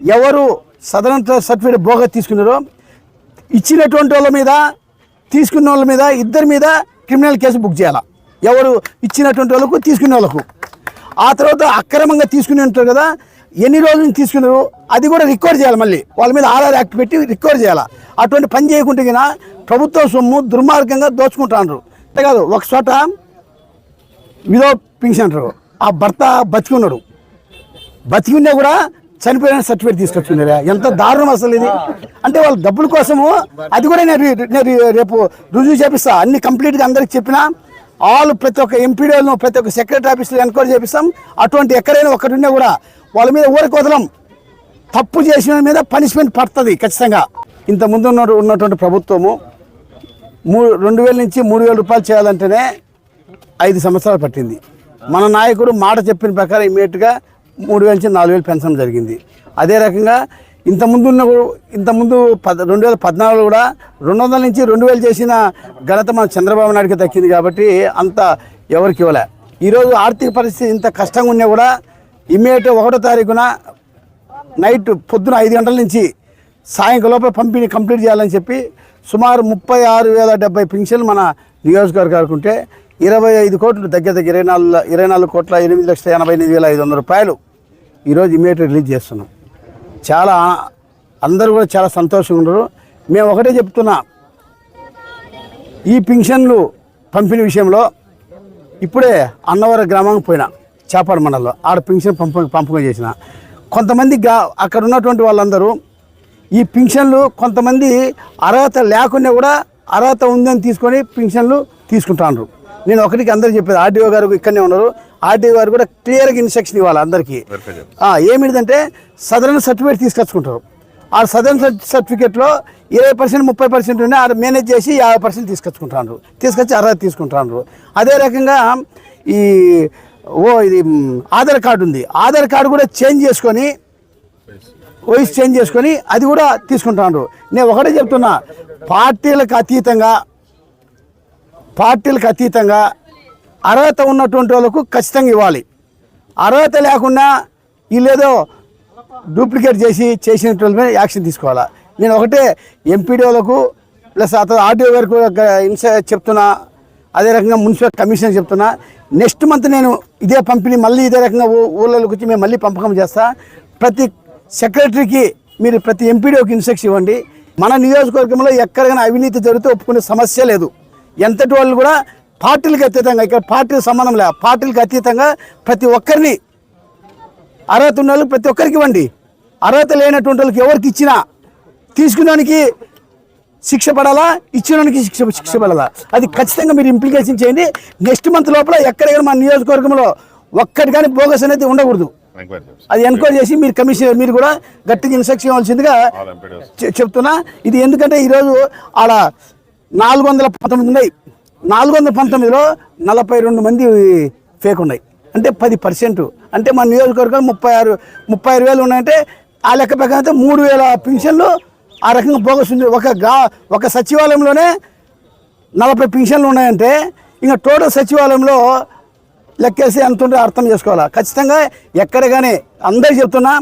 ఎవరు southern certificate బోగా తీసుకున్నారో ఇచ్చినటువంటి వాళ్ళ మీద తీసుకున్న వాళ్ళ మీద ఇద్దరి మీద క్రిమినల్ కేసు బుక్ చేయాలి? ఎవరు ఇచ్చినటువంటి వాళ్ళకు తీసుకునే వాళ్ళకు. ఆ తర్వాత అక్రమంగా తీసుకుని ఉంటారు కదా ఎన్ని రోజుల నుంచి తీసుకున్నారు అది కూడా రికార్డ్ చేయాలి మళ్ళీ. వాళ్ళ మీద ఆర్ఆర్ యాక్ట్ పెట్టి రికార్డ్ చేయాలి? అటువంటి పని చేయకుంటే గిన ప్రభుత్వ సొమ్ము దుర్మార్గంగా దోచుకుంటారు అంతే కాదు ఒక చోట విదౌట్ పింఛన్ అంటారు. ఆ భర్త బతికున్నాడు. బతికున్నా కూడా చనిపోయిన సర్టిఫికేట్ తీసుకొచ్చుకున్నారా? ఎంత దారుణం అసలు ఇది. అంటే వాళ్ళ డబ్బుల కోసము అది కూడా నేను నేను రేపు రుజువు చేపిస్తా. అన్ని కంప్లీట్గా అందరికి చెప్పినా ఆల్ ప్రతి ఒక్క ఎంపీడీలను ప్రతి ఒక్క సెక్రటరీ ఆఫీస్లో ఎన్క్వైరీ చేపిస్తాం. అటువంటి ఎక్కడైనా ఒకటి ఉన్నా కూడా వాళ్ళ మీద ఊరికి వదలం తప్పు చేసిన మీద పనిష్మెంట్ పడుతుంది ఖచ్చితంగా. ఇంత ముందు ఉన్న ఉన్నటువంటి ప్రభుత్వము మూడు రెండు వేల నుంచి మూడు వేల రూపాయలు చేయాలంటేనే ఐదు సంవత్సరాలు పట్టింది. మన నాయకుడు మాట చెప్పిన ప్రకారం ఇమీడియట్గా మూడు వేల నుంచి నాలుగు వేలు పెంచడం జరిగింది. అదే రకంగా ఇంతకుముందు ఉన్న కూడా- ఇంతకుముందు పద్ రెండు వేల పద్నాలుగులో కూడా రెండు వందల నుంచి రెండు వేలు చేసిన ఘనత మన చంద్రబాబు నాయుడుకి దక్కింది కాబట్టి అంత ఎవరికి ఇవ్వలే. ఈరోజు ఆర్థిక పరిస్థితి ఇంత కష్టంగా ఉన్నా కూడా ఇమ్మీడియట్ ఒకటో తారీఖున నైట్ పొద్దున ఐదు గంటల నుంచి సాయంకాలం లోపల పంపిణీ కంప్లీట్ చేయాలని చెప్పి సుమారు ముప్పై ఆరు వేల డెబ్బై పింఛన్లు మన నియోజకవర్గానికి ఉంటే ఇరవై ఐదు కోట్లు దగ్గర దగ్గర ఇరవై నాలుగు ఇరవై నాలుగు కోట్ల ఎనిమిది లక్షల ఎనభై ఎనిమిది వేల ఐదు వందల రూపాయలు ఈరోజు ఇమీడియట్ రిలీజ్ చేస్తున్నాం. చాలా అందరూ కూడా చాలా సంతోషంగా ఉన్నారు. మేము ఒకటే చెప్తున్నా ఈ పింఛన్లు పంపిణీ విషయంలో ఇప్పుడే అన్నవరం గ్రామానికి పోయినా చేపాడు మండలంలో ఆడ పింఛన్ పంప పంపకం చేసిన. కొంతమంది గా అక్కడ ఉన్నటువంటి వాళ్ళందరూ ఈ పింఛన్లు కొంతమంది అర్హత లేకుండా కూడా అర్హత ఉందని తీసుకొని పింఛన్లు తీసుకుంటాను నేను ఒకటికి అందరూ చెప్పేది ఆర్డీఓ గారు ఇక్కడనే ఉన్నారు. ఆర్డీఓ గారు కూడా క్లియర్గా ఇన్స్ట్రక్షన్ ఇవ్వాలి అందరికీ. ఏమిటిదంటే సదరన్ సర్టిఫికేట్ తీసుకొచ్చుకుంటారు. ఆ సదరన్ సర్టిఫికేట్లో ఇరవై పర్సెంట్ ముప్పై పర్సెంట్ ఉన్నాయి ఆడ మేనేజ్ చేసి యాభై పర్సెంట్ తీసుకొచ్చుకుంటారు. తీసుకొచ్చి అర్హత తీసుకుంటారు. అదే రకంగా ఈ ఓ ఇది ఆధార్ కార్డు ఉంది. ఆధార్ కార్డు కూడా చేంజ్ చేసుకొని వయసు చేంజ్ చేసుకొని అది కూడా తీసుకుంటాను నేను ఒకటే చెప్తున్నా పార్టీలకు అతీతంగా పార్టీలకు అతీతంగా అర్హత ఉన్నటువంటి వాళ్ళకు ఖచ్చితంగా ఇవ్వాలి. అర్హత లేకుండా వీళ్ళేదో డూప్లికేట్ చేసి చేసిన మీద యాక్షన్ తీసుకోవాలా? నేను ఒకటే ఎంపీడీఓలకు ప్లస్ అతను ఆర్డీఓ వరకు చెప్తున్నా అదే రకంగా మున్సిపల్ కమిషనర్ చెప్తున్నా నెక్స్ట్ మంత్ నేను ఇదే పంపిణీ మళ్ళీ ఇదే రకంగా ఊళ్ళలోకి వచ్చి మేము మళ్ళీ పంపకం చేస్తా. ప్రతి సెక్రటరీకి మీరు ప్రతి ఎంపీడీఓకి ఇన్స్ట్రక్షన్ ఇవ్వండి. మన నియోజకవర్గంలో ఎక్కడికైనా అవినీతి జరిగితే ఒప్పుకునే సమస్య లేదు. ఎంతటి వాళ్ళు కూడా పార్టీలకు అతీతంగా ఇక్కడ పార్టీలకు సంబంధం లే పార్టీలకు అతీతంగా ప్రతి ఒక్కరిని అర్హత ఉన్న వాళ్ళకి ప్రతి ఒక్కరికి ఇవ్వండి. అర్హత లేనటువంటి వాళ్ళకి ఎవరికి ఇచ్చినా తీసుకున్నానికి శిక్ష పడాలా? ఇచ్చినానికి శిక్ష శిక్ష పడాలా? అది ఖచ్చితంగా మీరు ఇంప్లికేషన్ చేయండి. నెక్స్ట్ మంత్ లోపల ఎక్కడైనా మన నియోజకవర్గంలో ఒక్కటి కానీ బోగస్ అనేది ఉండకూడదు. అది ఎన్క్వైరీ చేసి మీరు కమిషనర్ మీరు కూడా గట్టిగా ఇన్స్ట్రక్షన్ ఇవ్వాల్సిందిగా చెప్తున్నా. ఇది ఎందుకంటే ఈరోజు ఆడ నాలుగు వందల పంతొమ్మిది ఉన్నాయి. నాలుగు వందల పంతొమ్మిదిలో నలభై రెండు మంది ఫేక్ ఉన్నాయి అంటే పది పర్సెంట్. అంటే మన నియోజకవర్గం ముప్పై ఆరు ముప్పై ఆరు వేలు ఉన్నాయంటే ఆ లెక్క ప్రకారం అయితే మూడు వేల పింఛన్లు ఆ రకంగా బోగస్ ఉంది. ఒక గా ఒక సచివాలయంలోనే నలభై పింఛన్లు ఉన్నాయంటే ఇంకా టోటల్ సచివాలయంలో లెక్కేసి ఎంత ఉంటే అర్థం చేసుకోవాలా? ఖచ్చితంగా ఎక్కడ కానీ చెప్తున్నా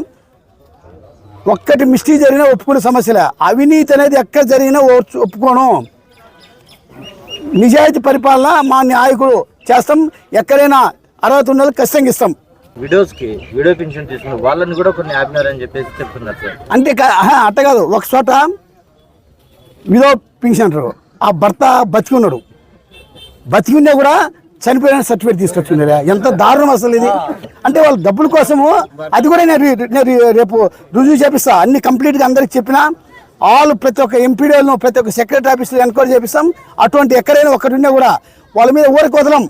ఒక్కటి మిస్టేక్ జరిగినా ఒప్పుకునే సమస్యలే అవినీతి అనేది ఎక్కడ జరిగినా ఒప్పుకోను. నిజాయితీ పరిపాలన మా నాయకుడు చేస్తాం. ఎక్కడైనా అర్హత ఉన్న వాళ్ళకి ఖచ్చితంగా ఇస్తాం. విడోస్కి విడో పెన్షన్ తీసుకున్న వాళ్ళని కూడా కొన్ని ఆపినారని చెప్పేసి చెప్తున్నారు సార్. అంటే ఆహా, అట్ట కాదు. ఒక చోట విడో పింఛన్ అంటారు. ఆ భర్త బతికున్నాడు. బతికున్నా కూడా చనిపోయిన సర్టిఫికేట్ తీసుకొచ్చుకున్నారా. ఎంత దారుణం అసలు ఇది. అంటే వాళ్ళ డబ్బుల కోసము అది కూడా నేను రేపు రుజువు చేపిస్తా. అన్ని కంప్లీట్గా అందరికి చెప్పినా ఆల్ ప్రతి ఒక్క ఎంపీడీలను ప్రతి ఒక్క సెక్రటరీ ఆఫీస్లో ఎన్క్వైరీ చేపిస్తాం. అటువంటి ఎక్కడైనా ఒకటి ఉన్నా కూడా వాళ్ళ మీద ఊరికి వదలం.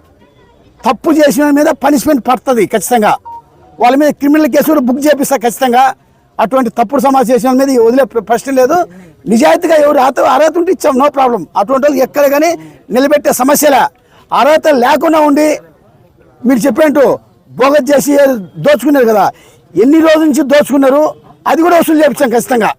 తప్పు చేసిన మీద పనిష్మెంట్ పడుతుంది ఖచ్చితంగా. వాళ్ళ మీద క్రిమినల్ కేసు కూడా బుక్ చేపిస్తా ఖచ్చితంగా. అటువంటి తప్పుడు సమాచారం చేసిన మీద వదిలే ప్రశ్న లేదు. నిజాయితీగా ఎవరు అర్హత అర్హత ఉంటే ఇచ్చాం నో ప్రాబ్లం. అటువంటి వాళ్ళకి ఎక్కడ కానీ నిలబెట్టే సమస్యలే. అర్హత లేకుండా ఉండి మీరు చెప్పినట్టు బోగస్ చేసి దోచుకున్నారు కదా. ఎన్ని రోజుల నుంచి దోచుకున్నారు? అది కూడా వసూలు చేపించాం ఖచ్చితంగా.